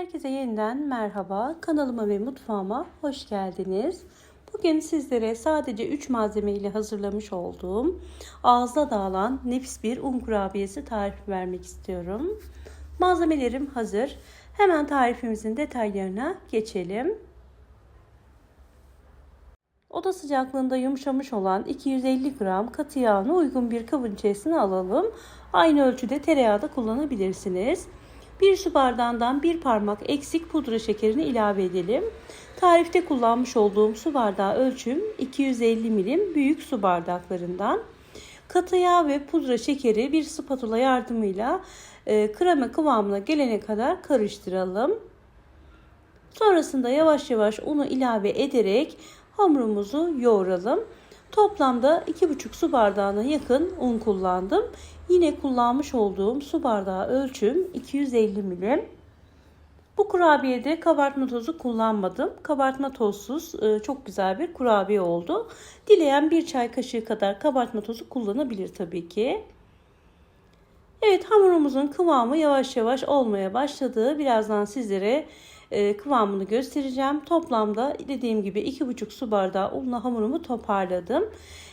Herkese yeniden merhaba. Kanalıma ve mutfağıma hoş geldiniz. Bugün sizlere sadece 3 malzeme ile hazırlamış olduğum ağızda dağılan nefis bir un kurabiyesi tarifi vermek istiyorum. Malzemelerim hazır. Hemen tarifimizin detaylarına geçelim. Oda sıcaklığında yumuşamış olan 250 gram katı yağını uygun bir kabın içerisine alalım. Aynı ölçüde tereyağı da kullanabilirsiniz. Bir su bardağından bir parmak eksik pudra şekerini ilave edelim. Tarifte kullanmış olduğum su bardağı ölçüm 250 milim büyük su bardaklarından. Katı yağ ve pudra şekeri bir spatula yardımıyla e, krema kıvamına gelene kadar karıştıralım. Sonrasında yavaş yavaş unu ilave ederek hamurumuzu yoğuralım. Toplamda 2,5 su bardağına yakın un kullandım. Yine kullanmış olduğum su bardağı ölçüm 250 milim. Bu kurabiyede kabartma tozu kullanmadım. Kabartma tozsuz çok güzel bir kurabiye oldu. Dileyen bir çay kaşığı kadar kabartma tozu kullanabilir tabii ki. Evet hamurumuzun kıvamı yavaş yavaş olmaya başladı. Birazdan sizlere kıvamını göstereceğim. Toplamda dediğim gibi 2,5 su bardağı unla hamurumu toparladım.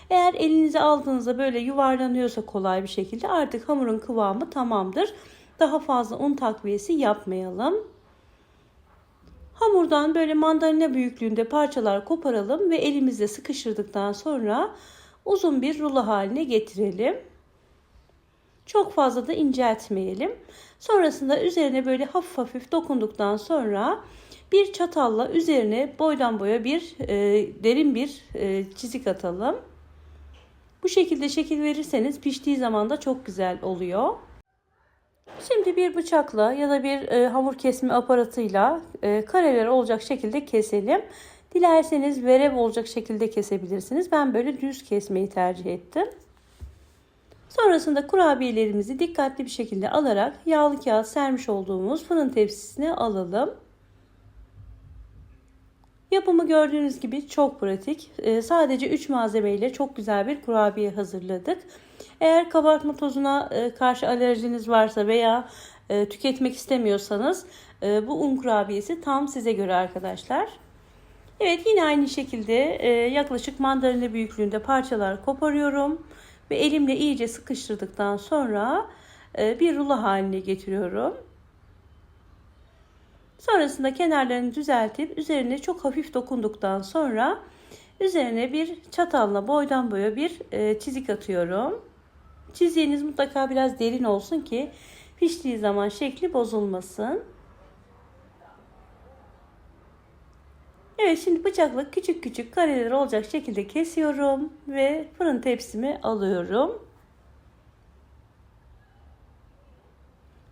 Eğer elinize aldığınızda böyle yuvarlanıyorsa kolay bir şekilde artık hamurun kıvamı tamamdır. Daha fazla un takviyesi yapmayalım. Hamurdan böyle mandalina büyüklüğünde parçalar koparalım ve elimizle sıkıştırdıktan sonra uzun bir rulo haline getirelim. Çok fazla da inceltmeyelim. Sonrasında üzerine böyle hafif hafif dokunduktan sonra bir çatalla üzerine boydan boya bir e, derin bir e, çizik atalım. Bu şekilde şekil verirseniz piştiği zaman da çok güzel oluyor. Şimdi bir bıçakla ya da bir e, hamur kesme aparatıyla e, kareler olacak şekilde keselim. Dilerseniz verev olacak şekilde kesebilirsiniz. Ben böyle düz kesmeyi tercih ettim. Sonrasında kurabiyelerimizi dikkatli bir şekilde alarak yağlı kağıt sermiş olduğumuz fırın tepsisine alalım. Yapımı gördüğünüz gibi çok pratik. Ee, sadece 3 malzeme ile çok güzel bir kurabiye hazırladık. Eğer kabartma tozuna e, karşı alerjiniz varsa veya e, tüketmek istemiyorsanız e, bu un kurabiyesi tam size göre arkadaşlar. Evet yine aynı şekilde yaklaşık mandalina büyüklüğünde parçalar koparıyorum. Ve elimle iyice sıkıştırdıktan sonra bir rulo haline getiriyorum. Sonrasında kenarlarını düzeltip üzerine çok hafif dokunduktan sonra üzerine bir çatalla boydan boya bir e, çizik atıyorum. Çiziğiniz mutlaka biraz derin olsun ki piştiği zaman şekli bozulmasın. Evet şimdi bıçakla küçük küçük kareler olacak şekilde kesiyorum ve fırın tepsimi alıyorum.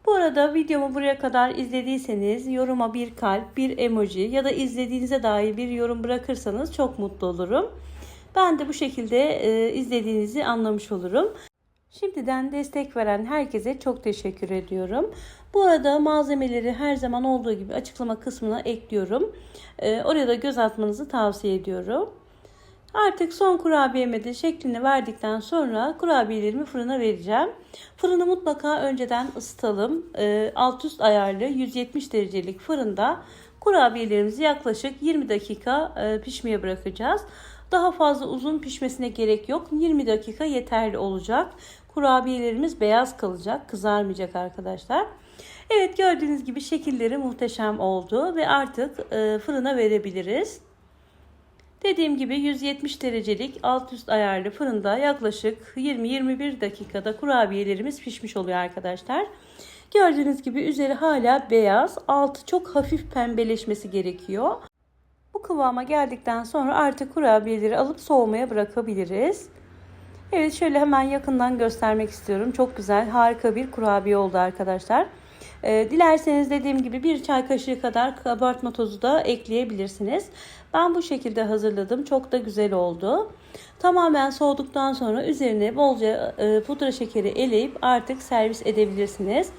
Bu arada videomu buraya kadar izlediyseniz yoruma bir kalp, bir emoji ya da izlediğinize dair bir yorum bırakırsanız çok mutlu olurum. Ben de bu şekilde e, izlediğinizi anlamış olurum. Şimdiden destek veren herkese çok teşekkür ediyorum. Bu arada malzemeleri her zaman olduğu gibi açıklama kısmına ekliyorum. E, oraya da göz atmanızı tavsiye ediyorum. Artık son kurabiyeme de şeklini verdikten sonra kurabiyelerimi fırına vereceğim. Fırını mutlaka önceden ısıtalım. E, alt üst ayarlı 170 derecelik fırında kurabiyelerimizi yaklaşık 20 dakika e, pişmeye bırakacağız. Daha fazla uzun pişmesine gerek yok. 20 dakika yeterli olacak. Kurabiyelerimiz beyaz kalacak, kızarmayacak arkadaşlar. Evet gördüğünüz gibi şekilleri muhteşem oldu ve artık e, fırına verebiliriz. Dediğim gibi 170 derecelik alt üst ayarlı fırında yaklaşık 20-21 dakikada kurabiyelerimiz pişmiş oluyor arkadaşlar. Gördüğünüz gibi üzeri hala beyaz, altı çok hafif pembeleşmesi gerekiyor. Bu kıvama geldikten sonra artık kurabiyeleri alıp soğumaya bırakabiliriz. Evet şöyle hemen yakından göstermek istiyorum. Çok güzel, harika bir kurabiye oldu arkadaşlar. Ee, dilerseniz dediğim gibi bir çay kaşığı kadar kabartma tozu da ekleyebilirsiniz. Ben bu şekilde hazırladım. Çok da güzel oldu. Tamamen soğuduktan sonra üzerine bolca e, pudra şekeri eleyip artık servis edebilirsiniz.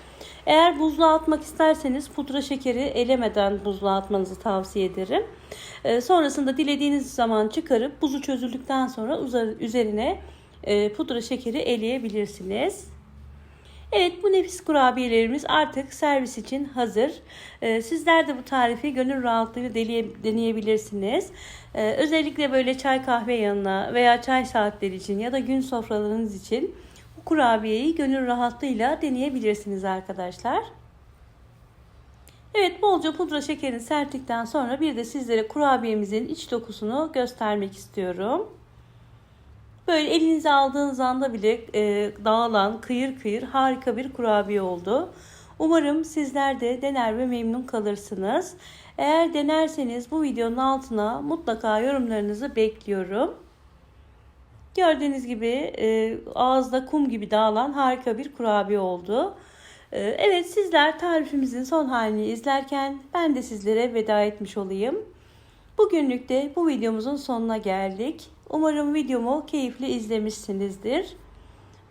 Eğer buzluğa atmak isterseniz pudra şekeri elemeden buzluğa atmanızı tavsiye ederim. E, sonrasında dilediğiniz zaman çıkarıp buzu çözüldükten sonra üzerine e, pudra şekeri eleyebilirsiniz. Evet bu nefis kurabiyelerimiz artık servis için hazır. Ee, sizler de bu tarifi gönül rahatlığıyla deneye- deneyebilirsiniz. Ee, özellikle böyle çay kahve yanına veya çay saatleri için ya da gün sofralarınız için bu kurabiyeyi gönül rahatlığıyla deneyebilirsiniz arkadaşlar. Evet bolca pudra şekerini serptikten sonra bir de sizlere kurabiyemizin iç dokusunu göstermek istiyorum. Böyle elinize aldığınız anda bile e, dağılan kıyır kıyır harika bir kurabiye oldu. Umarım sizler de dener ve memnun kalırsınız. Eğer denerseniz bu videonun altına mutlaka yorumlarınızı bekliyorum. Gördüğünüz gibi e, ağızda kum gibi dağılan harika bir kurabiye oldu. E, evet sizler tarifimizin son halini izlerken ben de sizlere veda etmiş olayım. Bugünlük de bu videomuzun sonuna geldik. Umarım videomu keyifli izlemişsinizdir.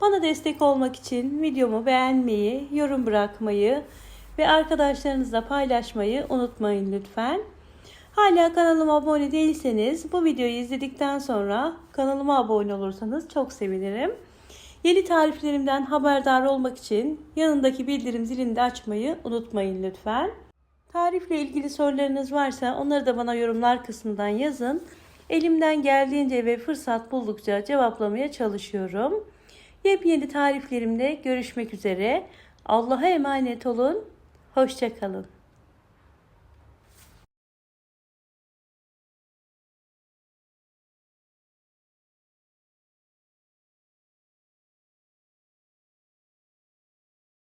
Bana destek olmak için videomu beğenmeyi, yorum bırakmayı ve arkadaşlarınızla paylaşmayı unutmayın lütfen. Hala kanalıma abone değilseniz bu videoyu izledikten sonra kanalıma abone olursanız çok sevinirim. Yeni tariflerimden haberdar olmak için yanındaki bildirim zilini de açmayı unutmayın lütfen. Tarifle ilgili sorularınız varsa onları da bana yorumlar kısmından yazın. Elimden geldiğince ve fırsat buldukça cevaplamaya çalışıyorum. Yepyeni tariflerimde görüşmek üzere. Allah'a emanet olun. Hoşçakalın.